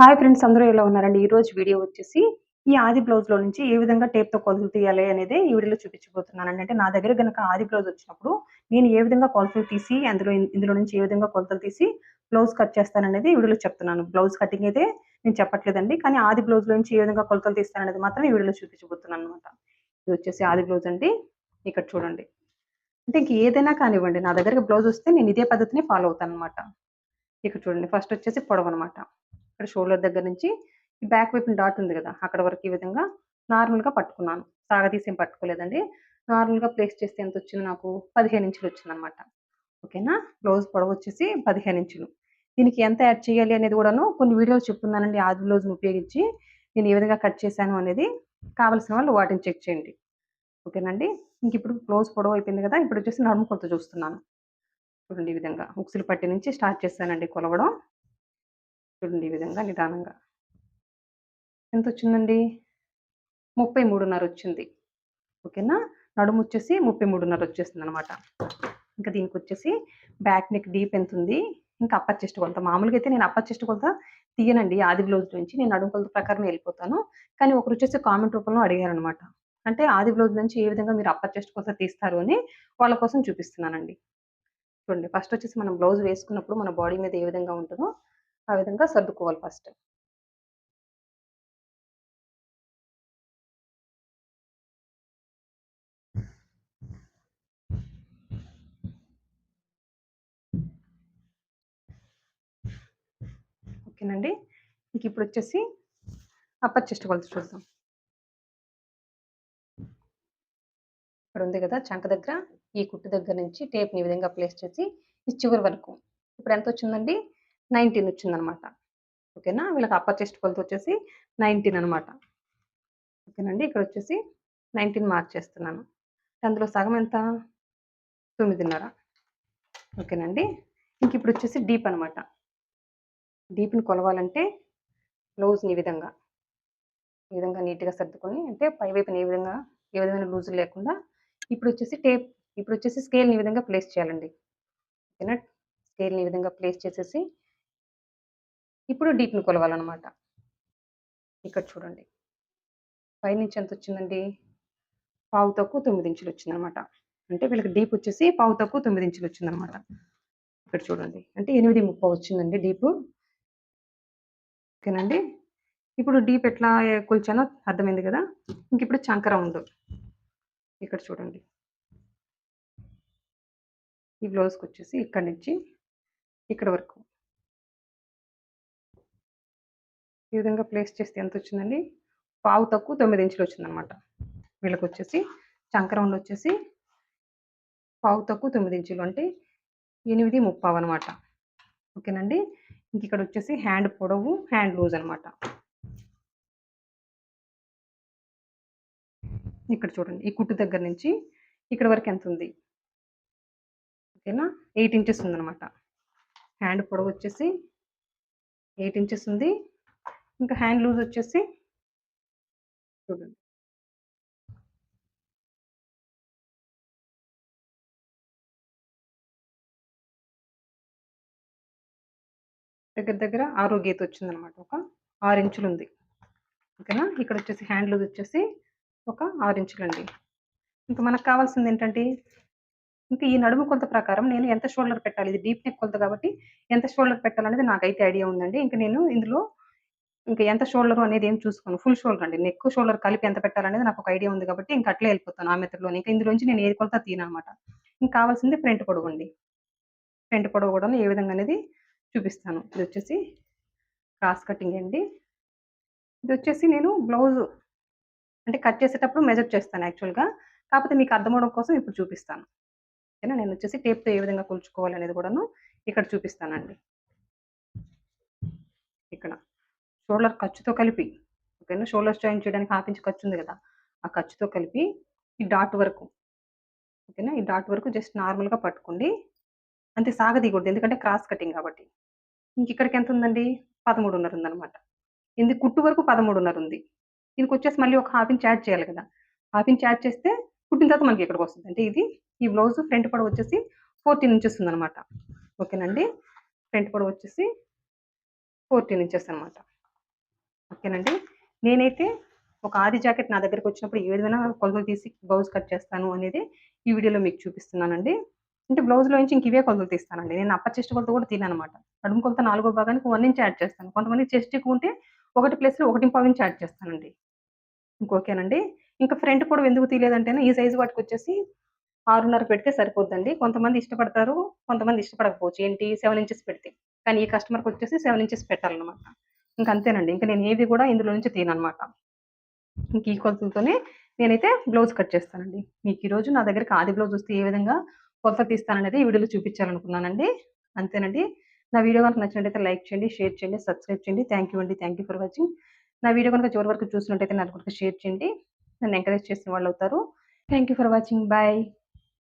Hi friends అందరూ ఎలా ఉన్నారండి? ఈ రోజు వీడియో వచ్చేసి ఈ ఆది బ్లౌజ్లో నుంచి ఏ విధంగా టేప్తో కొలతలు తీయాలి అనేది ఈ వీడియోలో చూపించబోతున్నానండి. అంటే నా దగ్గర గనక ఆది బ్లౌజ్ వచ్చినప్పుడు నేను ఏ విధంగా కొలతలు తీసి అందులో ఇందులో నుంచి ఏ విధంగా కొలతలు తీసి బ్లౌజ్ కట్ చేస్తాననేది ఈ వీడియోలో చెప్తున్నాను. బ్లౌజ్ కటింగ్ అయితే నేను చెప్పట్లేదండి కానీ ఆది బ్లౌజ్లో నుంచి ఏ విధంగా కొలతలు తీస్తాననేది మాత్రం ఈ వీడియోలో చూపించబోతున్నాను అనమాట ఇది వచ్చేసి ఆది బ్లౌజ్ అండి. ఇక్కడ చూడండి. అంటే ఇంక ఏదైనా కానివ్వండి నా దగ్గరకు బ్లౌజ్ వస్తే నేను ఇదే పద్ధతిని ఫాలో అవుతాను అనమాట ఇక్కడ చూడండి ఫస్ట్ వచ్చేసి పొడవు అనమాట ఇక్కడ షోల్డర్ దగ్గర నుంచి ఈ బ్యాక్ వైపు డాట్ ఉంది కదా అక్కడ వరకు ఈ విధంగా నార్మల్గా పట్టుకున్నాను. సాగదీసి ఏం పట్టుకోలేదండి నార్మల్గా ప్లేస్ చేస్తే ఎంత వచ్చింది నాకు? పదిహేను ఇంచులు వచ్చింది అనమాట ఓకేనా? బ్లౌజ్ పొడవు వచ్చేసి పదిహేను ఇంచులు. దీనికి ఎంత యాడ్ చేయాలి అనేది కూడాను కొన్ని వీడియోలు చెప్తున్నానండి. ఆది బ్లౌజ్ని ఉపయోగించి నేను ఏ విధంగా కట్ చేశాను అనేది కావాల్సిన వాళ్ళు వాటిని చెక్ చేయండి. ఓకేనండి? ఇంక ఇప్పుడు బ్లౌజ్ పొడవు అయిపోయింది కదా ఇప్పుడు వచ్చేసి నడుము కొలత చూస్తున్నాను. చూడండి ఈ విధంగా. ఉక్సులు పట్టి నుంచి స్టార్ట్ చేశానండి కొలవడం. చూడండి ఈ విధంగా నిదానంగా. ఎంత వచ్చిందండి ముప్పై మూడున్నర వచ్చింది ఓకేనా? నడుము వచ్చేసి ముప్పై మూడున్నర వచ్చేస్తుంది అనమాట ఇంకా దీనికి వచ్చేసి బ్యాక్ నెక్ డీప్ ఎంత ఉంది ఇంకా అప్పర్ చెస్ట్ కొలత. మామూలుగా అయితే నేను అప్పర్ చెస్ట్ కొలత తీయనండి. ఆది బ్లౌజ్ నుంచి నేను నడుము కొలత ప్రకారం వెళ్ళిపోతాను. కానీ ఒకరు వచ్చేసి కామెంట్ రూపంలో అడిగారు అనమాట అంటే ఆది బ్లౌజ్ నుంచి ఏ విధంగా మీరు అప్పర్ చెస్ట్ కొలత తీస్తారు అని వాళ్ళ కోసం చూపిస్తున్నానండి. చూడండి. ఫస్ట్ వచ్చేసి మనం బ్లౌజ్ వేసుకున్నప్పుడు మన బాడీ మీద ఏ విధంగా ఉంటుందో ఆ విధంగా సర్దుకోవాలి ఫస్ట్. ఓకేనండి. ఇంక ఇప్పుడు వచ్చేసి అప్పర్ చెస్ట్ కొలత చూద్దాం. ఇక్కడ ఉంది కదా చంక దగ్గర. ఈ కుట్టు దగ్గర నుంచి టేప్ని ఈ విధంగా ప్లేస్ చేసి ఈ చివరి వరకు. ఇప్పుడు ఎంత వచ్చిందండి? నైన్టీన్ వచ్చిందనమాట. ఓకేనా? వీళ్ళకి అప్పర్ చెస్ట్ కొలత వచ్చేసి నైన్టీన్ అనమాట. ఓకేనండి? ఇక్కడ వచ్చేసి నైన్టీన్ మార్క్ చేస్తున్నాను. అందులో సగం ఎంత? తొమ్మిదిన్నర. ఓకేనండి? ఇంక ఇప్పుడు వచ్చేసి డీప్ అనమాట. డీప్ని కొలవాలంటే బ్లౌజ్ని ఈ విధంగా. ఈ విధంగా నీట్గా సర్దుకొని అంటే పై వైపున ఏ విధంగా ఏ విధమైన లూజులు లేకుండా ఇప్పుడు వచ్చేసి టేప్ ఇప్పుడు వచ్చేసి స్కేల్ని ఈ విధంగా ప్లేస్ చేయాలండి. ఓకేనా? స్కేల్ని ఈ విధంగా ప్లేస్ చేసేసి ఇప్పుడు డీప్ని కొలవాలన్నమాట. ఇక్కడ చూడండి. పైనుంచి ఎంత వచ్చిందండి? పావు తక్కువ తొమ్మిది ఇంచులు వచ్చిందనమాట అంటే వీళ్ళకి డీప్ వచ్చేసి పావు తక్కువ తొమ్మిది ఇంచులు వచ్చిందనమాట ఇక్కడ చూడండి. అంటే ఎనిమిది ముప్పై వచ్చిందండి డీప్. ఓకేనండి? ఇప్పుడు డీప్ ఎట్లా కొలిచానో అర్థమైంది కదా? ఇంక ఇప్పుడు చంకర ఉంది ఇక్కడ చూడండి. ఈ బ్లౌజ్కి వచ్చేసి ఇక్కడ నుంచి ఇక్కడ వరకు. ఈ విధంగా ప్లేస్ చేస్తే ఎంత వచ్చిందండి? పావు తక్కువ తొమ్మిది ఇంచులు వచ్చిందనమాట వీళ్ళకి వచ్చేసి చంకరంలో వచ్చేసి పావు తక్కువ తొమ్మిది ఇంచులు అంటే ఎనిమిది ముప్పావు అనమాట ఓకేనండి? ఇంక ఇక్కడ వచ్చేసి హ్యాండ్ పొడవు హ్యాండ్ లూజ్ అనమాట ఇక్కడ చూడండి ఈ కుట్టు దగ్గర నుంచి ఇక్కడ వరకు ఎంత ఉంది? ఓకేనా? ఎయిట్ ఇంచెస్ ఉందనమాట హ్యాండ్ పొడవు వచ్చేసి ఎయిట్ ఇంచెస్ ఉంది. ఇంకా హ్యాండ్ లూజ్ వచ్చేసి చూడండి. దగ్గర దగ్గర ఆరో గీత వచ్చిందనమాట. ఒక ఆరు ఇంచులు ఉంది ఓకేనా? ఇక్కడ వచ్చేసి హ్యాండ్ లూజ్ వచ్చేసి ఒక ఆరు ఇంచులు అండి ఇంకా మనకు కావాల్సింది ఏంటంటే ఇంకా ఈ నడుము కొలత ప్రకారం నేను ఎంత షోల్డర్ పెట్టాలి? ఇది డీప్ నెక్ కొలత కాబట్టి ఎంత షోల్డర్ పెట్టాలనేది నాకైతే ఐడియా ఉందండి. ఇంకా నేను ఇందులో ఇంకా ఎంత షోల్డర్ అనేది ఏం చూసుకోను. ఫుల్ షోల్డర్ అండి. నెక్ షోల్డర్ కలిపి ఎంత పెట్టాలనేది నాకు ఒక ఐడియా ఉంది కాబట్టి ఇంకా అట్లే వెళ్ళిపోతాను ఆ మెథడ్లో ఇంకా ఇందులోంచి నేను ఏది కొలత తీను అనమాట ఇంకా కావాల్సింది ఫ్రంట్ పొడవు అండి. ఫ్రంట్ పొడవు కూడా ఏ విధంగా అనేది చూపిస్తాను. ఇది వచ్చేసి క్రాస్ కటింగ్ అండి. ఇది వచ్చేసి నేను బ్లౌజ్ అంటే కట్ చేసేటప్పుడు మెజర్ చేస్తాను యాక్చువల్గా. కాకపోతే మీకు అర్థమవడం కోసం ఇప్పుడు చూపిస్తాను. ఓకేనా? నేను వచ్చేసి టేప్తో ఏ విధంగా కొలుచుకోవాలి అనేది కూడాను ఇక్కడ చూపిస్తానండి. ఇక్కడ. షోల్డర్ ఖర్చుతో కలిపి ఓకేనా? షోల్డర్స్ జాయిన్ చేయడానికి హాఫ్ ఇంచ్ ఖర్చు ఉంది కదా? ఆ ఖర్చుతో కలిపి ఈ డాట్ వరకు ఓకేనా? ఈ డాట్ వరకు జస్ట్ నార్మల్గా పట్టుకోండి. అంతే సాగదీయకూడదు ఎందుకంటే క్రాస్ కటింగ్ కాబట్టి. ఇంక ఇక్కడికి ఎంత ఉందండి పదమూడున్నర ఉందన్నమాట. ఇది కుట్టు వరకు పదమూడున్నర ఉంది. దీనికి వచ్చేసి మళ్ళీ ఒక హాఫ్ ఇంచ్ యాడ్ చేయాలి కదా? హాఫ్ ఇంచ్ యాడ్ చేస్తే కుట్టిన తర్వాత మనకి ఇక్కడికి వస్తుంది? అంటే ఇది ఈ బ్లౌజ్ ఫ్రంట్ పొడవు వచ్చేసి ఫోర్టీన్ ఇంచెస్ ఉందన్నమాట. ఓకేనండి? ఫ్రంట్ పొడవు వచ్చేసి ఫోర్టీన్ ఇంచెస్ అనమాట ఓకేనండి. నేనైతే ఒక ఆది జాకెట్ నా దగ్గరికి వచ్చినప్పుడు ఏ విధమైన కొలతలు తీసి బ్లౌజ్ కట్ చేస్తాను అనేది ఈ వీడియోలో మీకు చూపిస్తున్నానండి. అంటే బ్లౌజ్లో నుంచి ఇంక ఇవే కొలతలు తీస్తానండి. నేను అప్పర్ చెస్ట్ కొలత కూడా తీననమాట నడుము కొలత నాలుగో భాగానికి వన్ ఇంచ్ యాడ్ చేస్తాను. కొంతమంది చెస్ట్ ఎక్కువ ఉంటే ఒకటి ప్లేస్లో ఒకటి పావు ఇంచ్ యాడ్ చేస్తానండి. ఇంకోకేనండి ఇంకా ఫ్రంట్ కూడా ఎందుకు తీయలేదంటేనే ఈ సైజు వాటికి వచ్చేసి ఆరున్నర పెడితే సరిపోద్దండి. కొంతమంది ఇష్టపడతారు కొంతమంది ఇష్టపడకపోవచ్చు. ఏంటి? సెవెన్ ఇంచెస్ పెడితే. కానీ ఈ కస్టమర్కి వచ్చేసి సెవెన్ ఇంచెస్ పెట్టాలన్నమాట. ఇంకా అంతేనండి ఇంకా నేను ఏది కూడా ఇందులో నుంచి తీననమాట ఇంక ఈ కొలతలతోనే నేనైతే బ్లౌజ్ కట్ చేస్తానండి. మీకు ఈరోజు నా దగ్గరికి ఆది బ్లౌజ్ వస్తే ఏ విధంగా కొలత తీస్తాననేది ఈ వీడియోలో చూపించాలనుకున్నానండి. అంతేనండి. నా వీడియో కనుక నచ్చినట్టయితే లైక్ చేయండి షేర్ చేయండి సబ్స్క్రైబ్ చేయండి. థ్యాంక్ యూ అండి. Thank you for watching. నా వీడియో కనుక చివరి వరకు చూసినట్టయితే నాకు షేర్ చేయండి. నన్ను ఎంకరేజ్ చేసిన వాళ్ళు అవుతారు thank you for watching. Bye.